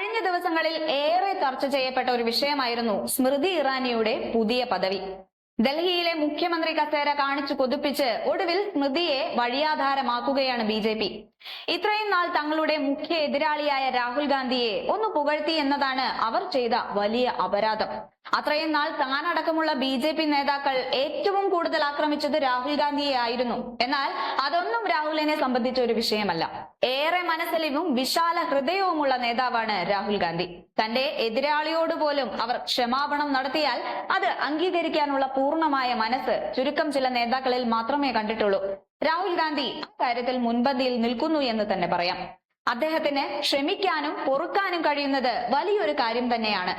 കഴിഞ്ഞ ദിവസങ്ങളിൽ ഏറെ ചർച്ച ചെയ്യപ്പെട്ട ഒരു വിഷയമായിരുന്നു സ്മൃതി ഇറാനിയുടെ പുതിയ പദവി. ഡൽഹിയിലെ മുഖ്യമന്ത്രി കസേര കാണിച്ചു കൊതിപ്പിച്ച് ഒടുവിൽ സ്മൃതിയെ വഴിയാധാരമാക്കുകയാണ് ബി ജെ പി. ഇത്രയും നാൾ തങ്ങളുടെ മുഖ്യ എതിരാളിയായ രാഹുൽ ഗാന്ധിയെ ഒന്ന് പുകഴ്ത്തി എന്നതാണ് അവർ ചെയ്ത വലിയ അപരാധം. അത്രയും നാൾ താനടക്കമുള്ള ബി ജെ പി നേതാക്കൾ ഏറ്റവും കൂടുതൽ ആക്രമിച്ചത് രാഹുൽ ഗാന്ധിയെ ആയിരുന്നു എന്നാൽ അതൊന്നും രാഹുലിനെ സംബന്ധിച്ച ഒരു വിഷയമല്ല. ഏറെ മനസ്സലിവും വിശാല ഹൃദയവുമുള്ള നേതാവാണ് രാഹുൽ ഗാന്ധി. തന്റെ എതിരാളിയോട് പോലും അവർ ക്ഷമാപണം നടത്തിയാൽ അത് അംഗീകരിക്കാനുള്ള പൂർണമായ മനസ്സ് ചുരുക്കം ചില നേതാക്കളിൽ മാത്രമേ കണ്ടിട്ടുള്ളൂ. രാഹുൽ ഗാന്ധി അക്കാര്യത്തിൽ മുൻപന്തിയിൽ നിൽക്കുന്നു എന്ന് തന്നെ പറയാം. അദ്ദേഹത്തിന് ക്ഷമിക്കാനും പൊറുക്കാനും കഴിയുന്നത് വലിയൊരു കാര്യം തന്നെയാണ്.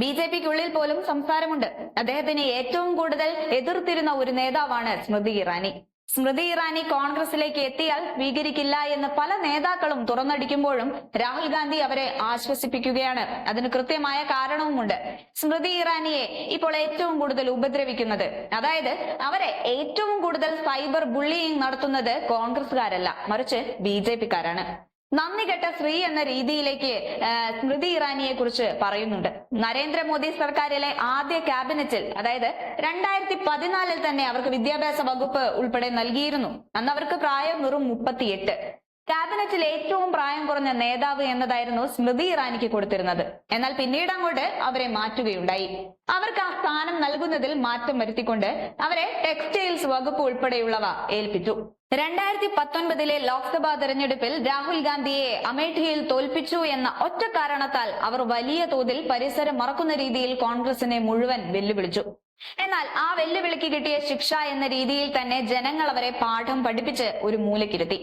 ബി ജെ പിക്കുള്ളിൽ പോലും സംസാരമുണ്ട്. അദ്ദേഹത്തിന് ഏറ്റവും കൂടുതൽ എതിർത്തിരുന്ന ഒരു നേതാവാണ് സ്മൃതി ഇറാനി. സ്മൃതി ഇറാനി കോൺഗ്രസിലേക്ക് എത്തിയാൽ സ്വീകരിക്കില്ല എന്ന് പല നേതാക്കളും തുറന്നടിക്കുമ്പോഴും രാഹുൽ ഗാന്ധി അവരെ ആശ്വസിപ്പിക്കുകയാണ്. അതിന് കൃത്യമായ കാരണവുമുണ്ട്. സ്മൃതി ഇറാനിയെ ഇപ്പോൾ ഏറ്റവും കൂടുതൽ ഉപദ്രവിക്കുന്നത്. അതായത് അവരെ ഏറ്റവും കൂടുതൽ സൈബർ ബുള്ളിയിങ് നടത്തുന്നത് കോൺഗ്രസ്സുകാരല്ല മറിച്ച് ബി ജെ പിക്കാരാണ്. നന്ദി കെട്ട സ്ത്രീ എന്ന രീതിയിലേക്ക് സ്മൃതി ഇറാനിയെ കുറിച്ച് പറയുന്നുണ്ട്. നരേന്ദ്രമോദി സർക്കാരിലെ ആദ്യ ക്യാബിനറ്റിൽ അതായത് രണ്ടായിരത്തി പതിനാലിൽ തന്നെ അവർക്ക് വിദ്യാഭ്യാസ വകുപ്പ് ഉൾപ്പെടെ നൽകിയിരുന്നു. അന്ന് അവർക്ക് പ്രായം വെറും മുപ്പത്തിയെട്ട്. ക്യാബിനറ്റിൽ ഏറ്റവും പ്രായം കുറഞ്ഞ നേതാവ് എന്നതായിരുന്നു സ്മൃതി ഇറാനിക്ക് കൊടുത്തിരുന്നത്. എന്നാൽ പിന്നീട് അങ്ങോട്ട് അവരെ മാറ്റുകയുണ്ടായി. അവർക്ക് ആ സ്ഥാനം നൽകുന്നതിൽ മാറ്റം വരുത്തിക്കൊണ്ട് അവരെ ടെക്സ്റ്റൈൽസ് വകുപ്പ് ഉൾപ്പെടെയുള്ളവ ഏൽപ്പിച്ചു. രണ്ടായിരത്തി പത്തൊൻപതിലെ ലോക്സഭാ തെരഞ്ഞെടുപ്പിൽ രാഹുൽ ഗാന്ധിയെ അമേഠിയിൽ തോൽപ്പിച്ചു എന്ന ഒറ്റ കാരണത്താൽ അവർ വലിയ തോതിൽ പരിസരം മറക്കുന്ന രീതിയിൽ കോൺഗ്രസിനെ മുഴുവൻ വെല്ലുവിളിച്ചു. എന്നാൽ ആ വെല്ലുവിളിക്ക് കിട്ടിയ ശിക്ഷ എന്ന രീതിയിൽ തന്നെ ജനങ്ങൾ അവരെ പാഠം പഠിപ്പിച്ച് ഒരു മൂലക്കിരുത്തി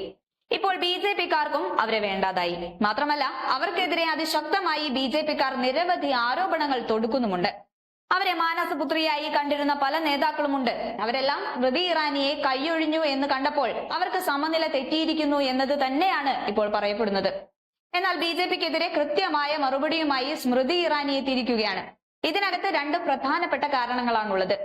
ഇപ്പോൾ ബി ജെ പിക്കാർക്കും അവരെ വേണ്ടാതായി. മാത്രമല്ല അവർക്കെതിരെ അതിശക്തമായി ബി ജെ പിക്കാർ നിരവധി ആരോപണങ്ങൾ തൊടുക്കുന്നുമുണ്ട്. അവരെ മാനസപുത്രിയായി കണ്ടിരുന്ന പല നേതാക്കളുമുണ്ട്. അവരെല്ലാം സ്മൃതി ഇറാനിയെ കൈയൊഴിഞ്ഞു എന്ന് കണ്ടപ്പോൾ അവർക്ക് സമനില തെറ്റിയിരിക്കുന്നു എന്നത് തന്നെയാണ് ഇപ്പോൾ പറയപ്പെടുന്നത്. എന്നാൽ ബി ജെ പിക്കെതിരെ കൃത്യമായ മറുപടിയുമായി സ്മൃതി ഇറാനി എത്തിയിരിക്കുകയാണ് ഇതിനകത്ത് രണ്ട് പ്രധാനപ്പെട്ട കാരണങ്ങളാണുള്ളത്.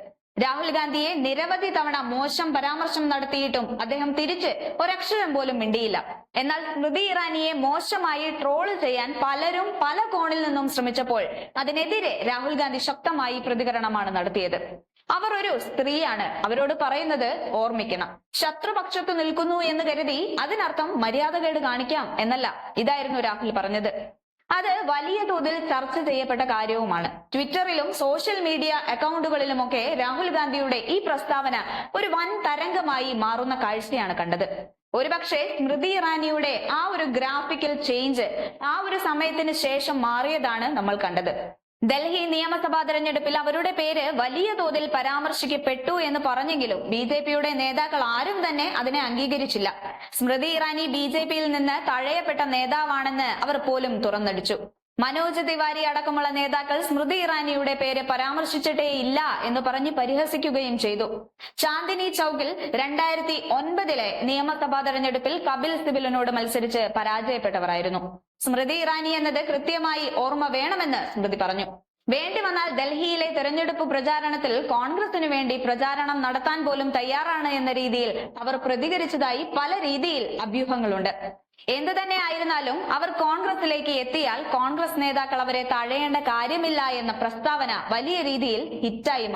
രാഹുൽ ഗാന്ധിയെ നിരവധി തവണ മോശം പരാമർശം നടത്തിയിട്ടും അദ്ദേഹം തിരിച്ച് ഒരക്ഷരം പോലും മിണ്ടിയില്ല. എന്നാൽ സ്മൃതി ഇറാനിയെ മോശമായി ട്രോൾ ചെയ്യാൻ പലരും പല കോണിൽ നിന്നും ശ്രമിച്ചപ്പോൾ അതിനെതിരെ രാഹുൽ ഗാന്ധി ശക്തമായി പ്രതികരണമാണ് നടത്തിയത്. അവർ ഒരു സ്ത്രീയാണ്. അവരോട് പറയുന്നത് ഓർമ്മിക്കണം. ശത്രുപക്ഷത്ത് നിൽക്കുന്നു എന്ന് കരുതി അതിനർത്ഥം മര്യാദകേട് കാണിക്കാം എന്നല്ല. ഇതായിരുന്നു രാഹുൽ പറഞ്ഞത്. അത് വലിയ തോതിൽ ചർച്ച ചെയ്യപ്പെട്ട കാര്യവുമാണ്. ട്വിറ്ററിലും സോഷ്യൽ മീഡിയ അക്കൗണ്ടുകളിലുമൊക്കെ രാഹുൽ ഗാന്ധിയുടെ ഈ പ്രസ്താവന ഒരു വൻ തരംഗമായി മാറുന്ന കാഴ്ചയാണ് കണ്ടത്. ഒരുപക്ഷെ സ്മൃതി ഇറാനിയുടെ ആ ഒരു ഗ്രാഫിക്കൽ ചേഞ്ച് ആ ഒരു സമയത്തിന് ശേഷം മാറിയതാണ് നമ്മൾ കണ്ടത്. ഡൽഹി നിയമസഭാ തെരഞ്ഞെടുപ്പിൽ അവരുടെ പേര് വലിയ തോതിൽ പരാമർശിക്കപ്പെട്ടു എന്ന് പറഞ്ഞെങ്കിലും ബി ജെ പിയുടെ നേതാക്കൾ ആരും തന്നെ അതിനെ അംഗീകരിച്ചില്ല. സ്മൃതി ഇറാനി ബി ജെ പിയിൽ നിന്ന് തഴയപ്പെട്ട നേതാവാണെന്ന് അവർ പോലും തുറന്നടിച്ചു. മനോജ് തിവാരി അടക്കമുള്ള നേതാക്കൾ സ്മൃതി ഇറാനിയുടെ പേര് പരാമർശിച്ചിട്ടേ ഇല്ല എന്ന് പറഞ്ഞ് പരിഹസിക്കുകയും ചെയ്തു. ചാന്ദിനി ചൌക്കിൽ രണ്ടായിരത്തി ഒൻപതിലെ നിയമസഭാ തെരഞ്ഞെടുപ്പിൽ കപിൽ സിബിലിനോട് മത്സരിച്ച് പരാജയപ്പെട്ടവരായിരുന്നു. സ്മൃതി ഇറാനി എന്നത് കൃത്യമായി ഓർമ്മ വേണമെന്ന് സ്മൃതി പറഞ്ഞു. വേണ്ടി വന്നാൽ ഡൽഹിയിലെ തെരഞ്ഞെടുപ്പ് പ്രചാരണത്തിൽ കോൺഗ്രസിനു വേണ്ടി പ്രചാരണം നടത്താൻ പോലും തയ്യാറാണ് എന്ന രീതിയിൽ അവർ പ്രതികരിച്ചതായി പല രീതിയിൽ അഭ്യൂഹങ്ങളുണ്ട്. എന്തു തന്നെ ആയിരുന്നാലും അവർ കോൺഗ്രസിലേക്ക് എത്തിയാൽ കോൺഗ്രസ് നേതാക്കൾ അവരെ തഴയേണ്ട കാര്യമില്ല എന്ന പ്രസ്താവന വലിയ രീതിയിൽ ഹിറ്റായി